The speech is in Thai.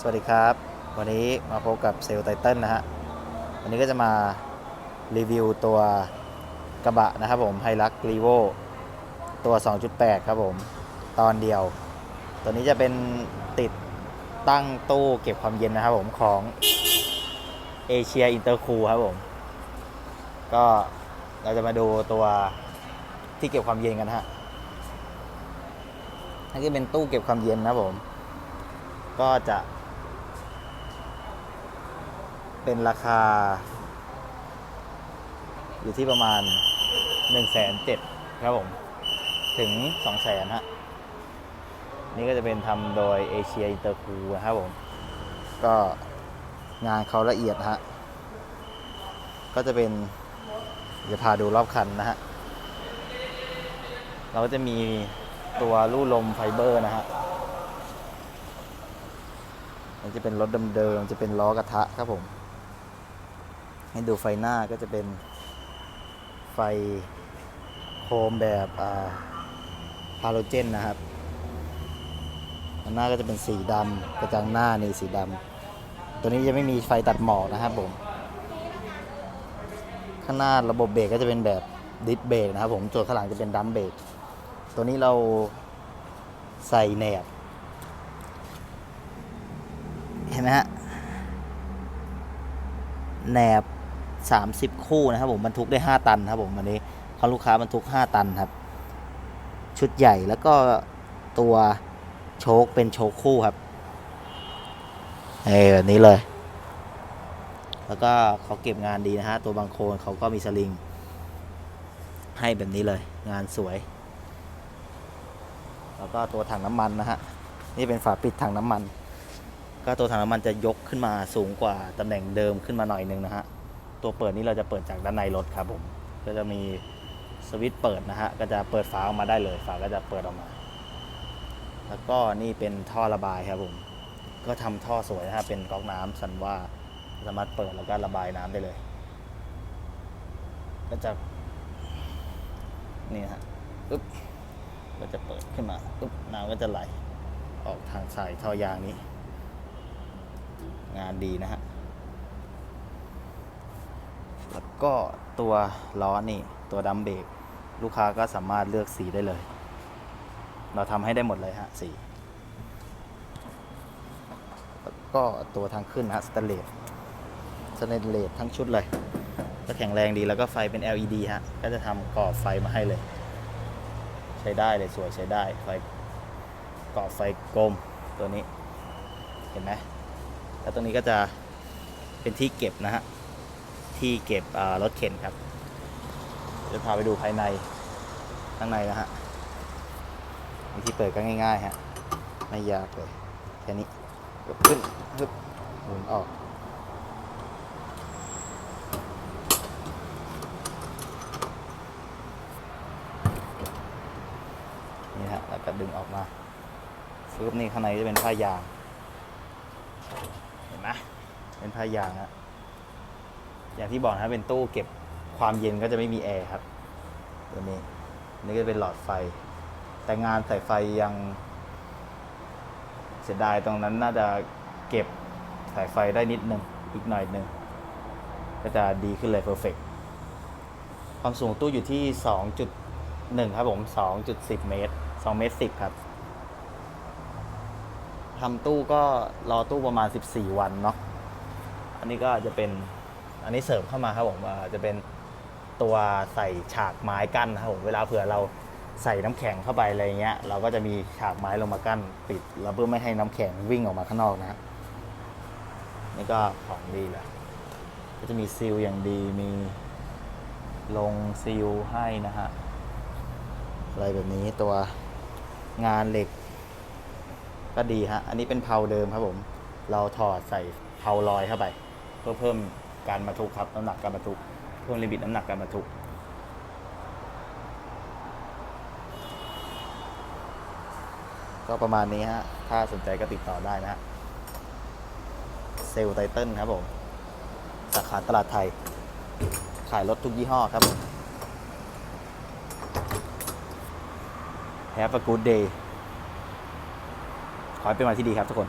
สวัสดีครับ วันนี้มาพบกับเซลล์ไตเติลนะฮะ วันนี้ก็จะมารีวิวตัวกระบะนะครับผมไฮรักรีโวตัว 2.8 ครับผม ตอนเดียว ตัวนี้จะเป็นติดตั้งตู้เก็บความเย็นนะครับผมของเอเชียอินเตอร์คูครับผม ก็เราจะมาดูตัวที่เก็บความเย็นกันฮะนี่เป็นตู้เก็บความเย็นนะครับผม ก็จะ เป็นราคา อยู่ที่ประมาณ1นึ่งแสนเจ็ดครับผม ถึง2องแสนฮะ นี่ก็จะเป็นทำโดยเอเชียอินเตอร์คูนะครับผม ก็งานเขาละเอียดฮะ ก็จะเป็นจะพาดูรอบคันนะฮะ เราก็จะมีตัวลู่ลมไฟเบอร์นะฮะมันจะเป็นรถเดิมๆจะเป็นล้อกระทะครับผม ให้ดูไฟหน้าก็จะเป็นไฟโคมแบบฮาโลเจนนะครับหน้าก็จะเป็นสีดำกระจังหน้านี่สีดำตัวนี้จะไม่มีไฟตัดหมอกนะครับผมข้างหน้าระบบเบรกก็จะเป็นแบบดิสเบรกนะครับผมส่วนข้างหลังจะเป็นดัมเบรกตัวนี้เราใส่แหนบเห็นไหมฮะแหนบ 30 คู่นะครับผมบรรทุกได้ 5 ตันครับผมวันนี้เขาลูกค้าบรรทุก 5 ตันครับ ชุดใหญ่แล้วก็ตัวโชคเป็นโชคคู่ครับเออแบบนี้เลย แล้วก็เขาเก็บงานดีนะฮะ ตัวบางโคนเขาก็มีสลิง ให้แบบนี้เลย งานสวย แล้วก็ตัวถังน้ำมันนะฮะ นี่เป็นฝาปิดถังน้ำมัน ก็ตัวถังน้ำมันจะยกขึ้นมาสูงกว่าตำแหน่งเดิมขึ้นมาหน่อยนึงนะฮะ ตัวเปิดนี้เราจะเปิดจากด้านในรถครับผมก็จะมีสวิตช์เปิดนะฮะก็จะเปิดฝาออกมาได้เลยฝาก็จะเปิดออกมา แล้วก็นี่เป็นท่อระบายครับผมก็ทำท่อสวยนะฮะเป็นก๊อกน้ำสันว่าสามารถเปิดแล้วก็ระบายน้ำได้เลย ก็จะนี่ฮะปึ๊บก็จะเปิดขึ้นมาปึ๊บน้ำก็จะไหลออกทางสายท่อยางนี้ งานดีนะฮะ แล้วก็ตัวล้อนี่ตัวดัมเบรกลูกค้าก็สามารถเลือกสีได้เลย เราทำให้ได้หมดเลยฮะสีแล้วก็ตัวทางขึ้นฮะสแตเลสสแตเลสทั้งชุดเลย ก็แข็งแรงดีแล้วก็ไฟเป็น LED ฮะ ก็จะทำกรอบไฟมาให้เลย ใช้ได้เลยสวยใช้ได้ไฟกรอบไฟกลมตัวนี้ เห็นไหมแล้วตรงนี้ก็จะเป็นที่เก็บนะฮะ ที่เก็บรถเข็นครับจะพาไปดูภายในข้างในนะฮะวิธีเปิดก็ง่ายๆฮะไม่ยากเลยแค่นี้ยกขึ้นฮึบหมุนออกนี่ฮะแล้วก็ดึงออกมาฟึบนี่ข้างในจะเป็นผ้ายาง เห็นไหมเป็นผ้ายางฮะ อย่างที่บอกนะครับเป็นตู้เก็บความเย็นก็จะไม่มีแอร์ครับตัวนี้นี่ก็เป็นหลอดไฟ แต่งานสายไฟยัง เสียดายตรงนั้นน่าจะเก็บสายไฟได้นิดนึงอีกหน่อยหนึ่งก็จะดีขึ้นเลยเพอร์เฟกความสูงตู้อยู่ที่ 2.1 ครับผม 2.10 เมตร 2 เมตร 10 ครับทำตู้ก็รอตู้ประมาณ 14 วันเนาะ อันนี้ก็จะเป็น อันนี้เสริมเข้ามาครับผมจะเป็นตัวใส่ฉากไม้กั้นนะครับผมเวลาเผื่อเราใส่น้ำแข็งเข้าไปอะไรเงี้ยเราก็จะมีฉากไม้ลงมากั้นปิดแล้วเพื่อไม่ให้น้ำแข็งวิ่งออกมาข้างนอกนะฮะนี่ก็ของดีแหละก็จะมีซีลอย่างดีมีลงซีลให้นะฮะอะไรแบบนี้ตัวงานเหล็ก ก็ดีฮะอันนี้เป็นเพาเดิมครับผม เราถอดใส่เพาลอยเข้าไป เพื่อเพิ่ม การบรรทุกครับน้ำหนักการบรรทุกเพิ่มลิมิตน้ำหนักการบรรทุกก็ประมาณนี้ฮะ ถ้าสนใจก็ติดต่อได้นะฮะ เซลไตเติลครับผม สาขาตลาดไทย ขายรถทุกยี่ห้อครับ Have a good day ขอให้เป็นวันที่ดีครับทุกคน